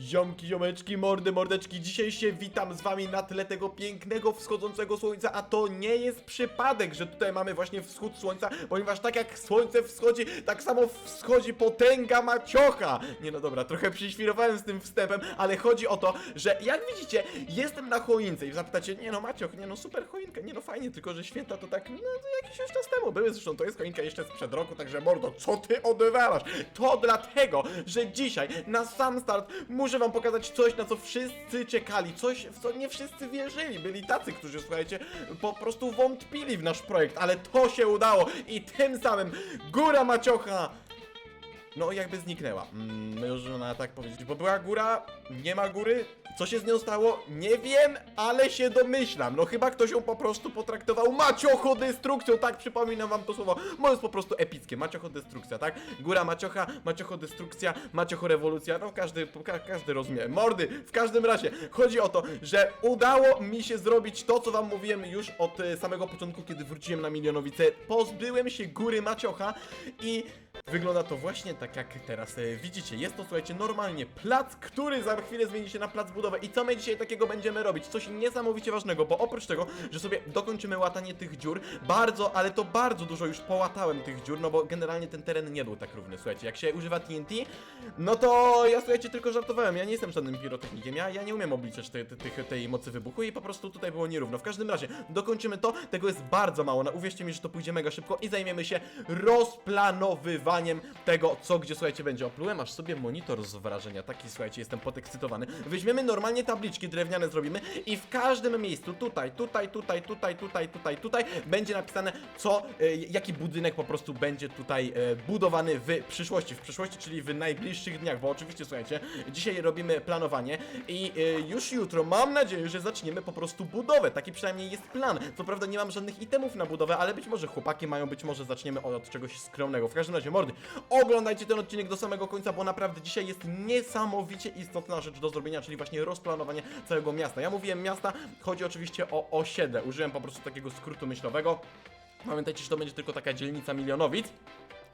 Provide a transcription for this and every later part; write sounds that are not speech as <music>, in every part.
Ziomki, ziomeczki, mordy, mordeczki, dzisiaj się witam z wami na tle tego pięknego wschodzącego słońca, a to nie jest przypadek, że tutaj mamy właśnie wschód słońca, ponieważ tak jak słońce wschodzi, tak samo wschodzi potęga maciocha. Nie no dobra, trochę przyświrowałem z tym wstępem, ale chodzi o to, że jak widzicie, jestem na choince i zapytacie, nie no macioch, nie no super choinka, nie no fajnie, tylko że święta to tak, no to jakiś już czas temu były, zresztą to jest choinka jeszcze sprzed roku, także mordo, co ty odwalasz? To dlatego, że dzisiaj na sam start muszę wam pokazać coś, na co wszyscy czekali, coś, w co nie wszyscy wierzyli. Byli tacy, którzy, słuchajcie, po prostu wątpili w nasz projekt, ale to się udało i tym samym Góra Maciocha no jakby zniknęła. Mm, można tak powiedzieć, bo była góra, nie ma góry. Co się z nią stało? Nie wiem, ale się domyślam. No chyba ktoś ją po prostu potraktował maciochodestrukcją, tak przypominam wam to słowo. Bo jest po prostu epickie, maciochodestrukcja, tak? Góra maciocha, maciochodestrukcja, maciochorewolucja, no każdy, ka każdy rozumie. Mordy, w każdym razie, chodzi o to, że udało mi się zrobić to, co wam mówiłem już od e, samego początku, kiedy wróciłem na Milionowice. Pozbyłem się góry maciocha i Wygląda to właśnie tak jak teraz e, widzicie. Jest to, słuchajcie, normalnie plac, który za chwilę zmieni się na plac budowy. I co my dzisiaj takiego będziemy robić? Coś niesamowicie ważnego, bo oprócz tego, że sobie dokończymy łatanie tych dziur, bardzo, ale to bardzo dużo już połatałem tych dziur, no bo generalnie ten teren nie był tak równy. Słuchajcie, jak się używa TNT, no to ja, słuchajcie, tylko żartowałem. Ja nie jestem żadnym pirotechnikiem, ja, ja nie umiem obliczać tej, tej, tej mocy wybuchu i po prostu tutaj było nierówno. W każdym razie, dokończymy to, tego jest bardzo mało. No, uwierzcie mi, że to pójdzie mega szybko i zajmiemy się rozplanowywaniem tego, co gdzie, słuchajcie, będzie. Oplułem aż sobie monitor z wrażenia. Taki, słuchajcie, jestem podekscytowany. Weźmiemy normalnie tabliczki drewniane zrobimy i w każdym miejscu, tutaj, tutaj, tutaj, tutaj, tutaj, tutaj, tutaj, będzie napisane, co, e, jaki budynek po prostu będzie tutaj e, budowany w przyszłości. W przyszłości, czyli w najbliższych dniach, bo oczywiście, słuchajcie, dzisiaj robimy planowanie i e, już jutro mam nadzieję, że zaczniemy po prostu budowę. Taki przynajmniej jest plan. Co prawda nie mam żadnych itemów na budowę, ale być może chłopaki mają, być może zaczniemy od, od czegoś skromnego. W każdym razie, mordy, oglądajcie ten odcinek do samego końca, bo naprawdę dzisiaj jest niesamowicie istotna rzecz do zrobienia, czyli właśnie rozplanowanie całego miasta. Ja mówiłem miasta, chodzi oczywiście o osiedle. Użyłem po prostu takiego skrótu myślowego. Pamiętajcie, że to będzie tylko taka dzielnica milionowic.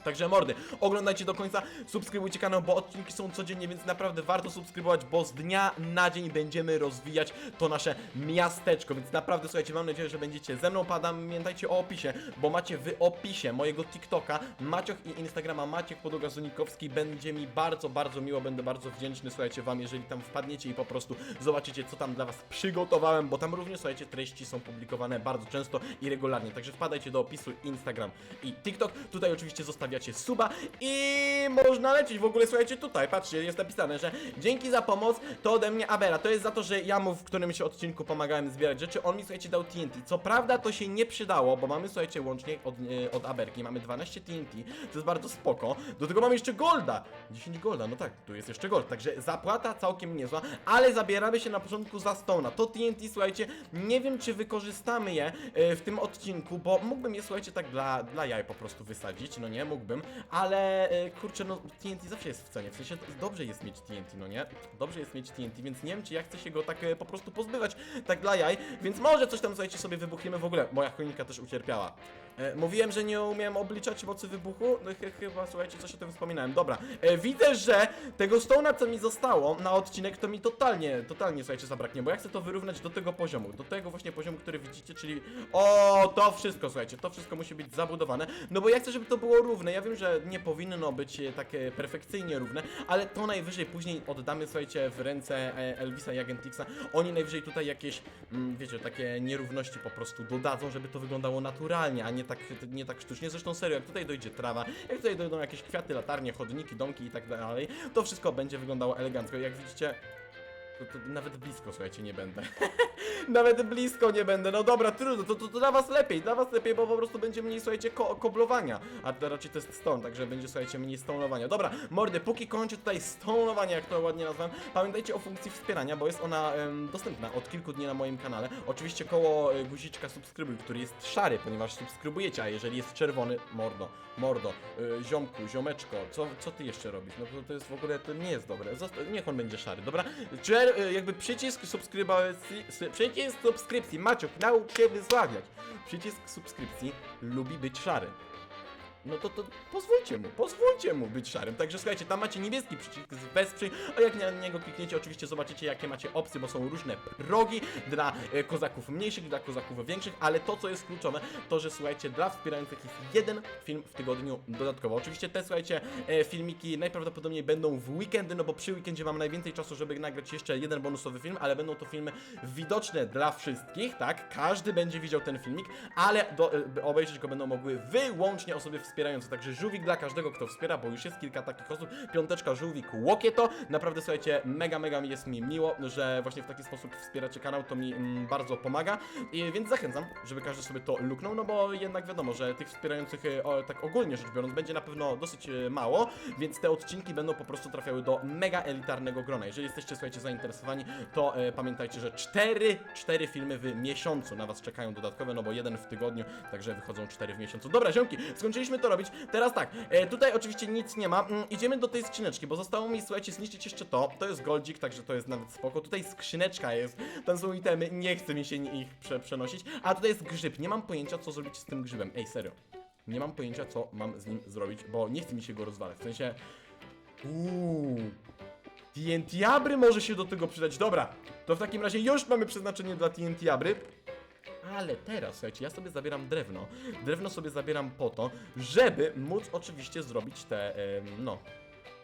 Także mordy, oglądajcie do końca, subskrybujcie kanał, bo odcinki są codziennie, więc naprawdę warto subskrybować, bo z dnia na dzień będziemy rozwijać to nasze miasteczko, więc naprawdę słuchajcie, mam nadzieję, że będziecie ze mną, pamiętajcie o opisie, bo macie w opisie mojego TikToka, Macioch i Instagrama Maciek Podłogazunikowski, będzie mi bardzo, bardzo miło, będę bardzo wdzięczny, słuchajcie, wam, jeżeli tam wpadniecie i po prostu zobaczycie, co tam dla was przygotowałem, bo tam również, słuchajcie, treści są publikowane bardzo często i regularnie, także wpadajcie do opisu Instagram i TikTok, tutaj oczywiście zostawiacie suba i można lecieć, w ogóle słuchajcie, tutaj, patrzcie, jest napisane, że dzięki za pomoc, to ode mnie Abera, to jest za to, że ja mu w którymś odcinku pomagałem zbierać rzeczy, on mi, słuchajcie, dał TNT, co prawda to się nie przydało, bo mamy, słuchajcie, łącznie od, e, od Aberki, mamy 12 TNT, to jest bardzo spoko, do tego mamy jeszcze Golda, 10 Golda, no tak, tu jest jeszcze Gold, także zapłata całkiem niezła, ale zabieramy się na początku za Stone'a, to TNT, słuchajcie, nie wiem, czy wykorzystamy je e, w tym odcinku, bo mógłbym je, słuchajcie, tak dla, dla jaj po prostu wysadzić, no nie, mógłbym, ale e, kurczę, no TNT zawsze jest w cenie, w sensie dobrze jest mieć TNT, no nie? Dobrze jest mieć TNT, więc nie wiem, czy ja chcę się go tak e, po prostu pozbywać, tak dla jaj, więc może coś tam, słuchajcie, sobie wybuchniemy w ogóle, moja choinka też ucierpiała. E, mówiłem, że nie umiem obliczać mocy wybuchu, no ch chyba, słuchajcie, coś o tym wspominałem, dobra. E, widzę, że tego stone'a, co mi zostało na odcinek, to mi totalnie, totalnie, słuchajcie, zabraknie, bo ja chcę to wyrównać do tego poziomu, do tego właśnie poziomu, który widzicie, czyli o, to wszystko, słuchajcie, to wszystko musi być zabudowane, no bo ja chcę, żeby to było równe, ja wiem, że nie powinno być takie perfekcyjnie równe, ale to najwyżej później oddamy, słuchajcie, w ręce e, Elvisa i Agentixa, oni najwyżej tutaj jakieś, mm, wiecie, takie nierówności po prostu dodadzą, żeby to wyglądało naturalnie, a nie tak, nie tak sztucznie, zresztą serio, jak tutaj dojdzie trawa, jak tutaj dojdą jakieś kwiaty, latarnie, chodniki, domki i tak dalej, to wszystko będzie wyglądało elegancko, jak widzicie, to, to nawet blisko, słuchajcie, nie będę. <laughs> Nawet blisko nie będę. No dobra, trudno, to, to, to dla was lepiej, dla was lepiej, bo po prostu będzie mniej, słuchajcie, ko koblowania. A to raczej to jest stone, także będzie, słuchajcie, mniej stonowania. Dobra, mordy, póki kończę tutaj stonowanie, jak to ładnie nazwałem, pamiętajcie o funkcji wspierania, bo jest ona dostępna od kilku dni na moim kanale. Oczywiście koło e, guziczka subskrybuj, który jest szary, ponieważ subskrybujecie, a jeżeli jest czerwony, mordo, mordo, e, ziomku, ziomeczko, co, co ty jeszcze robisz? No to, to jest w ogóle, to nie jest dobre. Zosta niech on będzie szary, dobra? Czer e, jakby przycisk subskrybacji, przycisk subskrypcji, Maciuk, naucz się wysławiać. Przycisk subskrypcji lubi być szary. No to, to pozwólcie mu, pozwólcie mu być szarym. Także słuchajcie, tam macie niebieski przycisk z wesprzyj, a jak na niego klikniecie, oczywiście zobaczycie jakie macie opcje, bo są różne progi dla e, kozaków mniejszych, dla kozaków większych, ale to co jest kluczowe, to że słuchajcie, dla wspierających jest jeden film w tygodniu dodatkowo. Oczywiście te słuchajcie, e, filmiki najprawdopodobniej będą w weekendy, no bo przy weekendzie mam najwięcej czasu, żeby nagrać jeszcze jeden bonusowy film, ale będą to filmy widoczne dla wszystkich, tak? Każdy będzie widział ten filmik, ale do, e, obejrzeć go będą mogły wyłącznie osoby wspierające. Także żółwik dla każdego, kto wspiera, bo już jest kilka takich osób. Piąteczka, żółwik, łokieto. Naprawdę słuchajcie, mega, mega jest mi miło, że właśnie w taki sposób wspieracie kanał, to mi mm, bardzo pomaga. I, więc zachęcam, żeby każdy sobie to luknął, no bo jednak wiadomo, że tych wspierających, e, o, tak ogólnie rzecz biorąc, będzie na pewno dosyć e, mało, więc te odcinki będą po prostu trafiały do mega elitarnego grona. Jeżeli jesteście, słuchajcie, zainteresowani, to e, pamiętajcie, że cztery, cztery filmy w miesiącu na was czekają dodatkowe, no bo jeden w tygodniu, także wychodzą cztery w miesiącu. Dobra, ziomki, skończyliśmy to robić. Teraz tak, e, tutaj oczywiście nic nie ma. Mm, idziemy do tej skrzyneczki, bo zostało mi, słuchajcie, zniszczyć jeszcze to. To jest goldzik, także to jest nawet spoko. Tutaj skrzyneczka jest, tam są itemy, nie chce mi się ich prze przenosić. A tutaj jest grzyb, nie mam pojęcia, co zrobić z tym grzybem. Ej, serio. Nie mam pojęcia, co mam z nim zrobić, bo nie chce mi się go rozwalać. W sensie... Uuu... TNT Abry może się do tego przydać. Dobra, to w takim razie już mamy przeznaczenie dla TNT Abry. Ale teraz, słuchajcie, ja sobie zabieram drewno. Drewno sobie zabieram po to, żeby móc oczywiście zrobić te, no,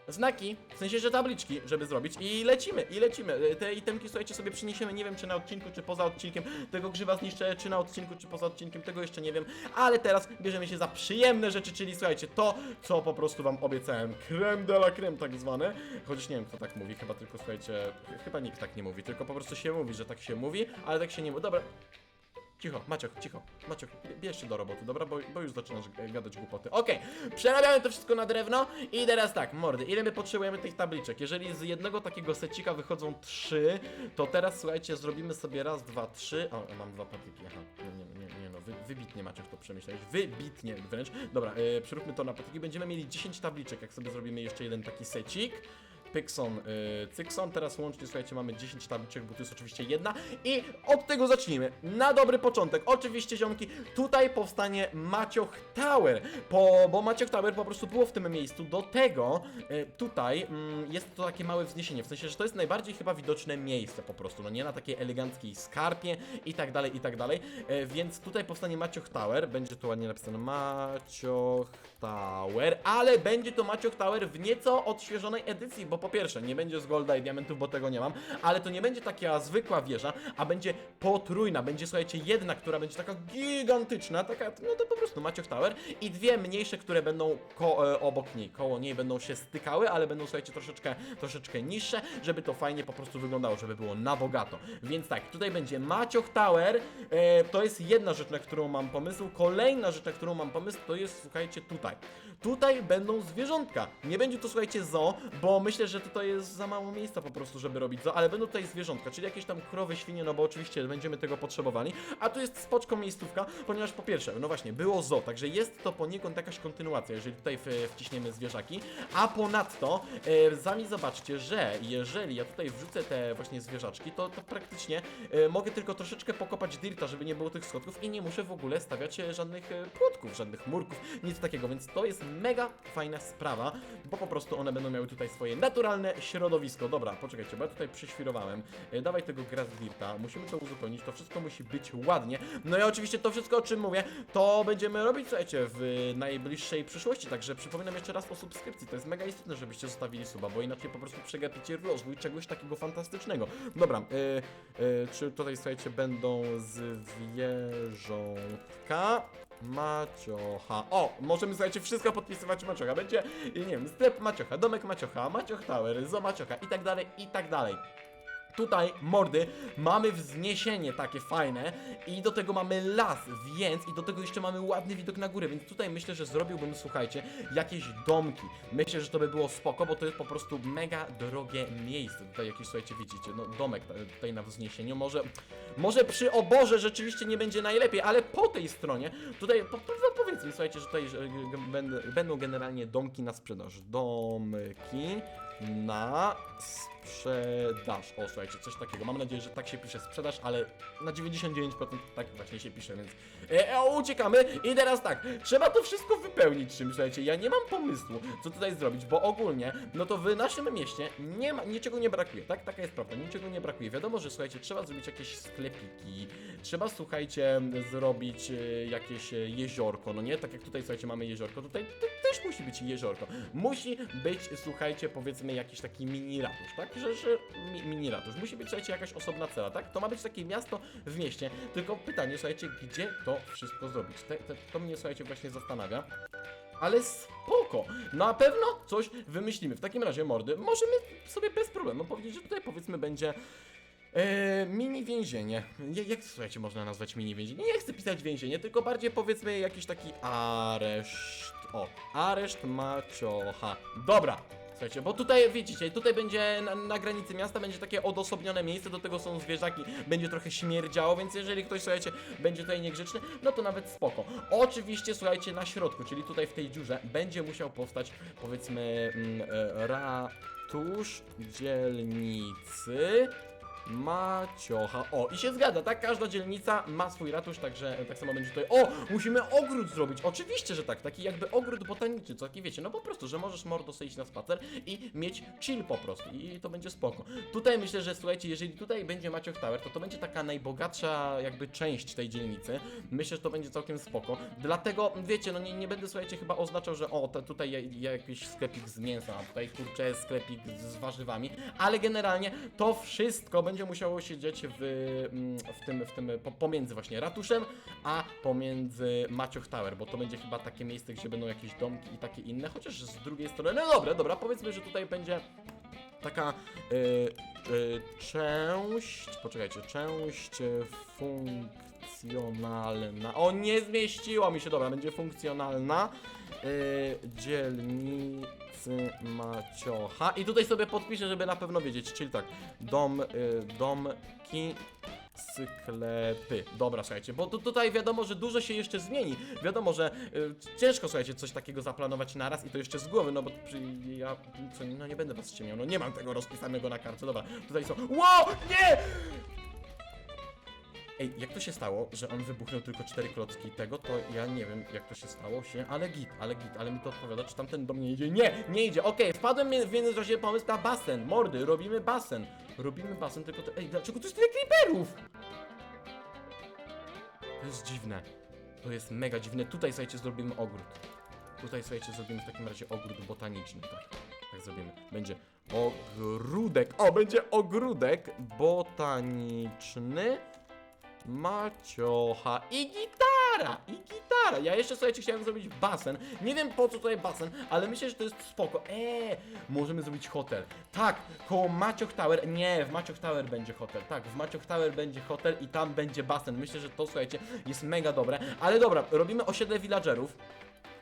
znaki, w sensie, że tabliczki, żeby zrobić i lecimy, i lecimy. E, Te itemki, słuchajcie, sobie przyniesiemy, nie wiem, czy na odcinku, czy poza odcinkiem. Tego grzyba zniszczę, czy na odcinku, czy poza odcinkiem, tego jeszcze nie wiem. Ale teraz bierzemy się za przyjemne rzeczy, czyli słuchajcie, to, co po prostu wam obiecałem. Creme de la creme tak zwane. Chociaż nie wiem, kto tak mówi, chyba tylko, słuchajcie, ch- chyba nikt tak nie mówi, tylko po prostu się mówi, że tak się mówi, ale tak się nie mówi. Dobra, Cicho, Maciok, cicho. Maciok, bierz się do roboty, dobra? Bo, bo już zaczynasz gadać głupoty. Okej, przerabiamy to wszystko na drewno i teraz tak, mordy, ile my potrzebujemy tych tabliczek? Jeżeli z jednego takiego secika wychodzą trzy, to teraz słuchajcie, zrobimy sobie raz, dwa, trzy. O, mam dwa patyki, aha. Nie, nie, nie, no, wy, wybitnie Maciek to przemyślałeś. Wybitnie wręcz. Dobra, yy, przyróbmy to na patyki. Będziemy mieli 10 tabliczek, jak sobie zrobimy jeszcze jeden taki secik. Pykson, yy, Cykson, teraz łącznie, słuchajcie, mamy 10 tabliczek, bo tu jest oczywiście jedna. I od tego zacznijmy, na dobry początek, oczywiście ziomki, tutaj powstanie Macioch Tower, po, bo Macioch Tower po prostu było w tym miejscu, do tego yy, tutaj mm, jest to takie małe wzniesienie, w sensie, że to jest najbardziej chyba widoczne miejsce po prostu, no nie na takiej eleganckiej skarpie i tak dalej, i tak dalej, yy, więc tutaj powstanie Macioch Tower, będzie tu ładnie napisane Macioch Tower, ale będzie to Macioch Tower w nieco odświeżonej edycji, bo po pierwsze, nie będzie z golda i diamentów, bo tego nie mam, ale to nie będzie taka zwykła wieża, a będzie potrójna, będzie słuchajcie jedna, która będzie taka gigantyczna, taka, no to po prostu Macioch Tower i dwie mniejsze, które będą ko e, obok niej, koło niej będą się stykały, ale będą słuchajcie troszeczkę, troszeczkę niższe, żeby to fajnie po prostu wyglądało, żeby było na bogato. Więc tak, tutaj będzie Macioch Tower, e, to jest jedna rzecz, na którą mam pomysł, kolejna rzecz, na którą mam pomysł, to jest słuchajcie tutaj. Tutaj będą zwierzątka. Nie będzie to słuchajcie zoo, bo myślę, że tutaj jest za mało miejsca po prostu, żeby robić zoo, ale będą tutaj zwierzątka, czyli jakieś tam krowy, świnie, no bo oczywiście będziemy tego potrzebowali. A tu jest spoczką miejscówka, ponieważ po pierwsze, no właśnie, było zoo, także jest to poniekąd jakaś kontynuacja, jeżeli tutaj wciśniemy zwierzaki. A ponadto, e, sami zobaczcie, że jeżeli ja tutaj wrzucę te właśnie zwierzaczki, to, to praktycznie e, mogę tylko troszeczkę pokopać dirta, żeby nie było tych schodków i nie muszę w ogóle stawiać e, żadnych e, płotków, żadnych murków, nic takiego, więc to jest mega fajna sprawa, bo po prostu one będą miały tutaj swoje naturalne środowisko. Dobra, poczekajcie, bo ja tutaj przyświrowałem. E, dawaj tego grass dirta, musimy to uzupełnić, to wszystko musi być ładnie. No i oczywiście to wszystko, o czym mówię, to będziemy robić, słuchajcie, w najbliższej przyszłości, także przypominam jeszcze raz o subskrypcji, to jest mega istotne, żebyście zostawili suba, bo inaczej po prostu przegapicie rozwój czegoś takiego fantastycznego. Dobra, e, e, czy tutaj, słuchajcie, będą zwierzątka? Maciocha. O, możemy słuchajcie wszystko podpisywać Maciocha. Będzie, nie wiem, sklep Maciocha, domek Maciocha, Macioch Tower, Zo Maciocha i tak dalej, i tak dalej. Tutaj, mordy, mamy wzniesienie takie fajne i do tego mamy las, więc i do tego jeszcze mamy ładny widok na górę, więc tutaj myślę, że zrobiłbym, słuchajcie, jakieś domki. Myślę, że to by było spoko, bo to jest po prostu mega drogie miejsce. Tutaj jakieś, słuchajcie, widzicie, no domek ta- tutaj na wzniesieniu. Może, może przy oborze rzeczywiście nie będzie najlepiej, ale po tej stronie, tutaj, po, po, no powiedz mi, słuchajcie, że tutaj będą generalnie domki na sprzedaż. Domki na sprzedaż. Sprzedaż. O, słuchajcie, coś takiego. Mam nadzieję, że tak się pisze sprzedaż, ale na 99% tak właśnie się pisze, więc e, e, uciekamy. I teraz tak, trzeba to wszystko wypełnić czymś, słuchajcie. Ja nie mam pomysłu, co tutaj zrobić, bo ogólnie, no to w naszym mieście nie ma, niczego nie brakuje, tak? Taka jest prawda, niczego nie brakuje. Wiadomo, że słuchajcie, trzeba zrobić jakieś sklepiki, trzeba, słuchajcie, zrobić e, jakieś e, jeziorko, no nie? Tak jak tutaj, słuchajcie, mamy jeziorko, tutaj te- też musi być jeziorko. Musi być, słuchajcie, powiedzmy jakiś taki mini ratusz, tak? Że, że mi, mini ratusz. Musi być, słuchajcie, jakaś osobna cela, tak? To ma być takie miasto w mieście, tylko pytanie, słuchajcie, gdzie to wszystko zrobić? Te, te, to mnie, słuchajcie, właśnie zastanawia. Ale spoko! Na pewno coś wymyślimy. W takim razie, mordy, możemy sobie bez problemu powiedzieć, że tutaj powiedzmy będzie e, mini więzienie. Ja- Jak słuchajcie, można nazwać mini więzienie? Nie chcę pisać więzienie, tylko bardziej powiedzmy jakiś taki areszt. O, areszt Maciocha. Dobra. Bo tutaj widzicie, tutaj będzie na, na granicy miasta będzie takie odosobnione miejsce, do tego są zwierzaki, będzie trochę śmierdziało, więc jeżeli ktoś, słuchajcie, będzie tutaj niegrzeczny, no to nawet spoko. Oczywiście, słuchajcie, na środku, czyli tutaj w tej dziurze, będzie musiał powstać, powiedzmy, mm, e, ratusz dzielnicy. Maciocha. O, i się zgadza, tak? Każda dzielnica ma swój ratusz, także tak samo będzie tutaj. O, musimy ogród zrobić. Oczywiście, że tak. Taki jakby ogród botaniczny, co taki wiecie, no po prostu, że możesz mordo sobie iść na spacer i mieć chill po prostu. I to będzie spoko. Tutaj myślę, że słuchajcie, jeżeli tutaj będzie Macioch Tower, to to będzie taka najbogatsza jakby część tej dzielnicy. Myślę, że to będzie całkiem spoko. Dlatego, wiecie, no nie, nie będę, słuchajcie, chyba oznaczał, że o, to tutaj ja- ja jakiś sklepik z mięsa, a tutaj kurczę sklepik z warzywami, ale generalnie to wszystko będzie musiało się dziać w, mm, w tym, w tym po, pomiędzy właśnie ratuszem, a pomiędzy Macioch Tower, bo to będzie chyba takie miejsce, gdzie będą jakieś domki i takie inne, chociaż z drugiej strony, no dobra, dobra, powiedzmy, że tutaj będzie taka y, y, część, poczekajcie, część y, funkcjonalna, o nie zmieściło mi się, dobra, będzie funkcjonalna dzielnicy Maciocha. I tutaj sobie podpiszę, żeby na pewno wiedzieć, czyli tak, dom, y, domki, sklepy. Dobra, słuchajcie, bo tu, tutaj wiadomo, że dużo się jeszcze zmieni. Wiadomo, że y, ciężko, słuchajcie, coś takiego zaplanować naraz i to jeszcze z głowy, no bo przy, ja co, no nie będę was ściemiał, no nie mam tego rozpisanego na kartce. Dobra, tutaj są. Wow! Nie! Ej, jak to się stało, że on wybuchnął tylko cztery klocki tego, to ja nie wiem, jak to się stało się, ale git, ale git, ale mi to odpowiada, czy tamten do mnie idzie? Nie, nie idzie, okej, wpadłem mi- w międzyczasie pomysł na basen, mordy, robimy basen, robimy basen, tylko to, ej, dlaczego tu jest tyle creeperów? To jest dziwne, to jest mega dziwne, tutaj, słuchajcie, zrobimy ogród, tutaj, słuchajcie, zrobimy w takim razie ogród botaniczny, tak, tak zrobimy, będzie ogródek, o, będzie ogródek botaniczny, Maciocha i gitara! I gitara! Ja jeszcze słuchajcie chciałem zrobić basen. Nie wiem po co tutaj basen, ale myślę, że to jest spoko. Eee, możemy zrobić hotel. Tak, koło Macioch Tower. Nie, w Macioch Tower będzie hotel. Tak, w Macioch Tower będzie hotel i tam będzie basen. Myślę, że to słuchajcie jest mega dobre. Ale dobra, robimy osiedle villagerów.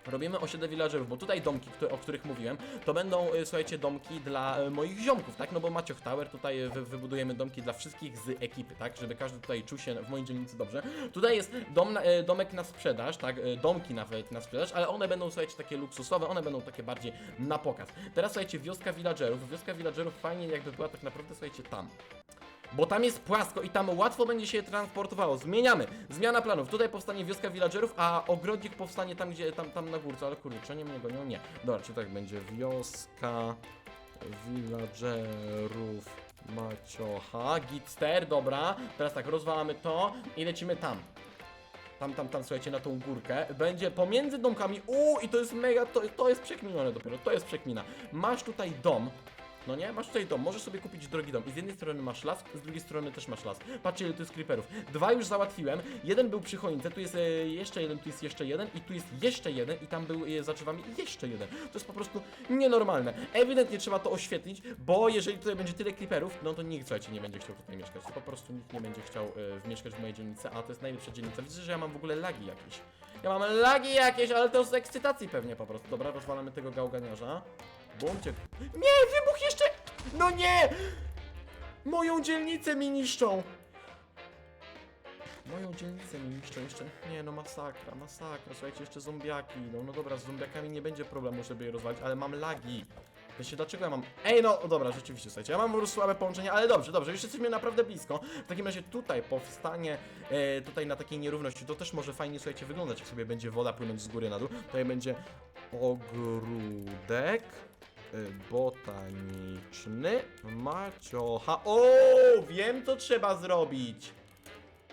Robimy osiedle villagerów, bo tutaj domki, o których mówiłem, to będą, y, słuchajcie, domki dla e, moich ziomków, tak? No bo Macioch Tower, tutaj e, wy, wybudujemy domki dla wszystkich z ekipy, tak? Żeby każdy tutaj czuł się w mojej dzielnicy dobrze. Tutaj jest dom e, domek na sprzedaż, tak? E, Domki nawet na sprzedaż, ale one będą, słuchajcie, takie luksusowe, one będą takie bardziej na pokaz. Teraz, słuchajcie, wioska villagerów. Wioska villagerów fajnie jakby była tak naprawdę, słuchajcie, tam. Bo tam jest płasko i tam łatwo będzie się transportowało. Zmieniamy. Zmiana planów. Tutaj powstanie wioska villagerów, a ogrodnik powstanie tam, gdzie tam, tam na górce. Ale kurde, czy oni mnie gonią? Nie. Dobra, czy tak będzie wioska villagerów Maciocha. Gitster, dobra. Teraz tak, rozwalamy to i lecimy tam. Tam, tam, tam, słuchajcie, na tą górkę. Będzie pomiędzy domkami. Uuu, i to jest mega, to, to jest przekminione dopiero, to jest przekmina. Masz tutaj dom. No nie? Masz tutaj dom, możesz sobie kupić drogi dom. I z jednej strony masz las, z drugiej strony też masz las. Patrzcie, ile tu jest creeperów. Dwa już załatwiłem. Jeden był przy choince, tu jest e, jeszcze jeden, tu jest jeszcze jeden i tu jest jeszcze jeden i tam był e, za drzewami jeszcze jeden. To jest po prostu nienormalne. Ewidentnie trzeba to oświetlić, bo jeżeli tutaj będzie tyle creeperów, no to nikt, słuchajcie, nie będzie chciał tutaj mieszkać. Po prostu nikt nie będzie chciał e, mieszkać w mojej dzielnicy, a to jest najlepsza dzielnica. Widzę, że ja mam w ogóle lagi jakieś. Ja mam lagi jakieś, ale to z ekscytacji pewnie po prostu. Dobra, rozwalamy tego gałganiarza. Bumcie. Nie, wybuch! No nie! Moją dzielnicę mi niszczą! Moją dzielnicę mi niszczą jeszcze. Nie no, masakra, masakra. Słuchajcie, jeszcze zombiaki idą. No dobra, z zombiakami nie będzie problemu, żeby je rozwalić, ale mam lagi. Wiecie, dlaczego ja mam... Ej, no dobra, rzeczywiście, słuchajcie, ja mam po prostu słabe połączenie, ale dobrze, dobrze, już jesteśmy naprawdę blisko. W takim razie tutaj powstanie, e, tutaj na takiej nierówności, to też może fajnie, słuchajcie, wyglądać, jak sobie będzie woda płynąć z góry na dół. Tutaj będzie ogródek botaniczny Maciocha. O, wiem co trzeba zrobić.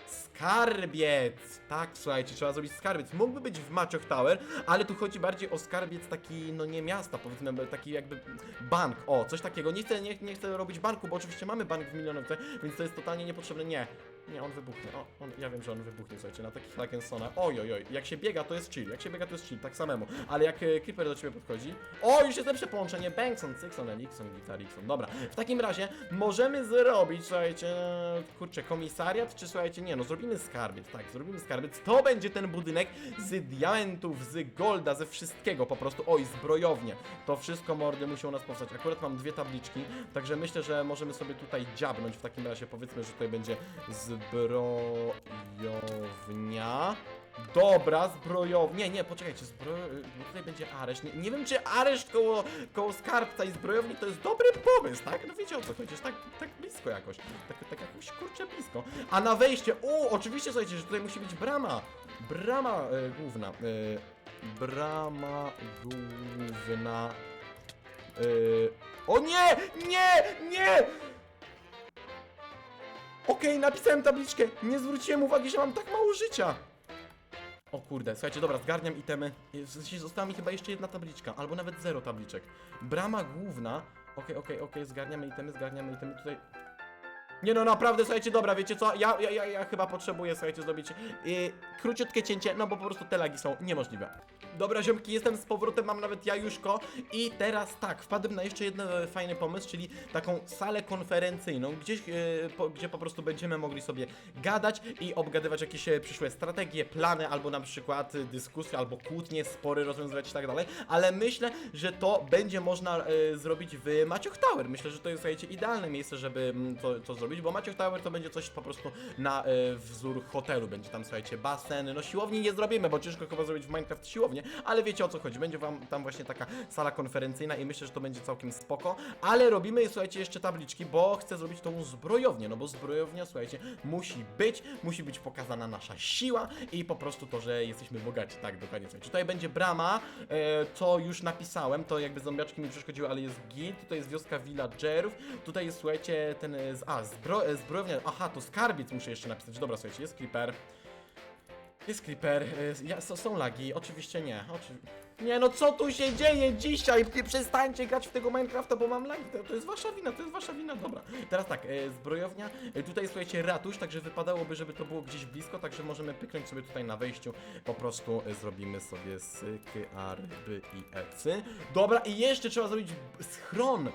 Skarbiec! Tak, słuchajcie, trzeba zrobić skarbiec. Mógłby być w Macioch Tower, ale tu chodzi bardziej o skarbiec taki, no nie miasta, powiedzmy, taki jakby bank. O, coś takiego. Nie chcę, nie, nie chcę robić banku, bo oczywiście mamy bank w milionówce, więc to jest totalnie niepotrzebne. Nie. Nie, on wybuchnie. O, on, ja wiem, że on wybuchnie, słuchajcie, na takich Lakensona. Oj, oj, oj, jak się biega, to jest chill. Jak się biega, to jest chill, tak samemu. Ale jak e, Creeper do ciebie podchodzi... O, już jest lepsze połączenie. Bankson, Cykson, Elikson, Gitarikson. Dobra, w takim razie możemy zrobić, słuchajcie, kurczę, komisariat, czy słuchajcie, nie, no zrobimy skarbiec, tak, zrobimy skarbiec. To będzie ten budynek z diamentów, z golda, ze wszystkiego po prostu. Oj, zbrojownie. To wszystko, mordy, musi u nas powstać. Akurat mam dwie tabliczki, także myślę, że możemy sobie tutaj dziabnąć. W takim razie powiedzmy, że tutaj będzie zbrojownia. Dobra, zbrojownia. Nie, nie, poczekajcie, zbro... bo tutaj będzie areszt. Nie, nie wiem, czy areszt koło, koło skarbca i zbrojowni to jest dobry pomysł, tak? No wiecie o co chodzi, tak, tak blisko jakoś. Tak, tak jakoś kurczę blisko. A na wejście, o, oczywiście, słuchajcie, że tutaj musi być brama. Brama e, główna. E, brama główna. E, o nie! Nie! Nie! Okej, napisałem tabliczkę. Nie zwróciłem uwagi, że mam tak mało życia. O kurde, słuchajcie, dobra, zgarniam itemy. Została mi chyba jeszcze jedna tabliczka, albo nawet zero tabliczek. Brama główna. Okej, okej, okej, zgarniamy itemy, zgarniamy itemy tutaj. Nie no, naprawdę, słuchajcie, dobra, wiecie co? Ja, ja, ja, ja chyba potrzebuję, słuchajcie, zrobić yy, króciutkie cięcie, no bo po prostu te lagi są niemożliwe. Dobra, ziomki, jestem z powrotem, mam nawet jajuszko i teraz tak, wpadłem na jeszcze jeden e, fajny pomysł, czyli taką salę konferencyjną, gdzieś, yy, po, gdzie po prostu będziemy mogli sobie gadać i obgadywać jakieś e, przyszłe strategie, plany, albo na przykład dyskusje, albo kłótnie, spory rozwiązywać i tak dalej, ale myślę, że to będzie można e, zrobić w Macioch Tower. Myślę, że to jest, słuchajcie, idealne miejsce, żeby mm, to, to zrobić, bo Macioch Tower to będzie coś po prostu na e, wzór hotelu. Będzie tam, słuchajcie, basen, no siłowni nie zrobimy, bo ciężko chyba zrobić w Minecraft siłownię, ale wiecie o co chodzi. Będzie wam tam właśnie taka sala konferencyjna i myślę, że to będzie całkiem spoko, ale robimy, słuchajcie, jeszcze tabliczki, bo chcę zrobić tą zbrojownię, no bo zbrojownia, słuchajcie, musi być, musi być pokazana nasza siła i po prostu to, że jesteśmy bogaci, tak, dokładnie, słuchajcie. Tutaj będzie brama, e, co już napisałem, to jakby zombiaczki mi przeszkodziły, ale jest git, tutaj jest wioska villagerów, tutaj jest, słuchajcie, ten, e, z, a, zbro, e, zbrojownia, aha, to skarbiec muszę jeszcze napisać, dobra, słuchajcie, jest creeper, jest creeper, y, ja, są, lagi, oczywiście nie. Oczy... Nie no co tu się dzieje dzisiaj? Ty przestańcie grać w tego Minecrafta, bo mam lagi. To, to jest wasza wina, to jest wasza wina, dobra. Teraz tak, y, zbrojownia, tutaj słuchajcie ratusz, także wypadałoby, żeby to było gdzieś blisko, także możemy pyknąć sobie tutaj na wejściu. Po prostu zrobimy sobie syky, arby i ecy. Dobra, i jeszcze trzeba zrobić schron.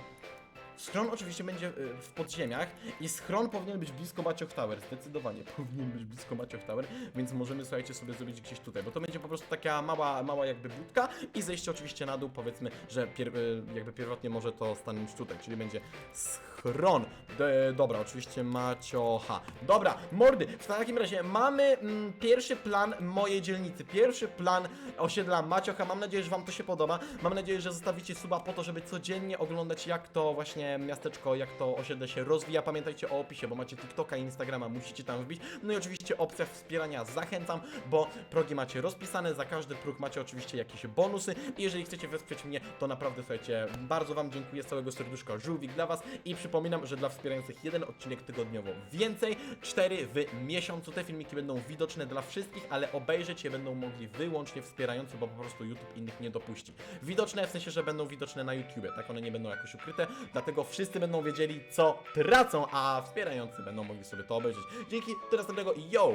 Schron oczywiście będzie y, w podziemiach i schron powinien być blisko Macioch Tower, zdecydowanie <laughs> powinien być blisko Macioch Tower, więc możemy, słuchajcie, sobie zrobić gdzieś tutaj, bo to będzie po prostu taka mała, mała jakby budka i zejście oczywiście na dół, powiedzmy, że pier, y, jakby pierwotnie może to stanąć tutaj, czyli będzie schron. D dobra, oczywiście Maciocha. Dobra, mordy, w takim razie mamy mm, pierwszy plan mojej dzielnicy, pierwszy plan osiedla Maciocha, mam nadzieję, że wam to się podoba, mam nadzieję, że zostawicie suba po to, żeby codziennie oglądać jak to właśnie miasteczko, jak to osiedle się rozwija, pamiętajcie o opisie, bo macie TikToka i Instagrama, musicie tam wbić, no i oczywiście opcja wspierania zachęcam, bo progi macie rozpisane, za każdy próg macie oczywiście jakieś bonusy. I jeżeli chcecie wesprzeć mnie, to naprawdę słuchajcie, bardzo wam dziękuję z całego serduszka, żółwik dla was i przypominam, że dla wspierających jeden odcinek tygodniowo więcej, cztery w miesiącu, te filmiki będą widoczne dla wszystkich, ale obejrzeć je będą mogli wyłącznie wspierający, bo po prostu YouTube innych nie dopuści. Widoczne w sensie, że będą widoczne na YouTubie, tak one nie będą jakoś ukryte, dlatego wszyscy będą wiedzieli co tracą, a wspierający będą mogli sobie to obejrzeć. Dzięki, do następnego, yo!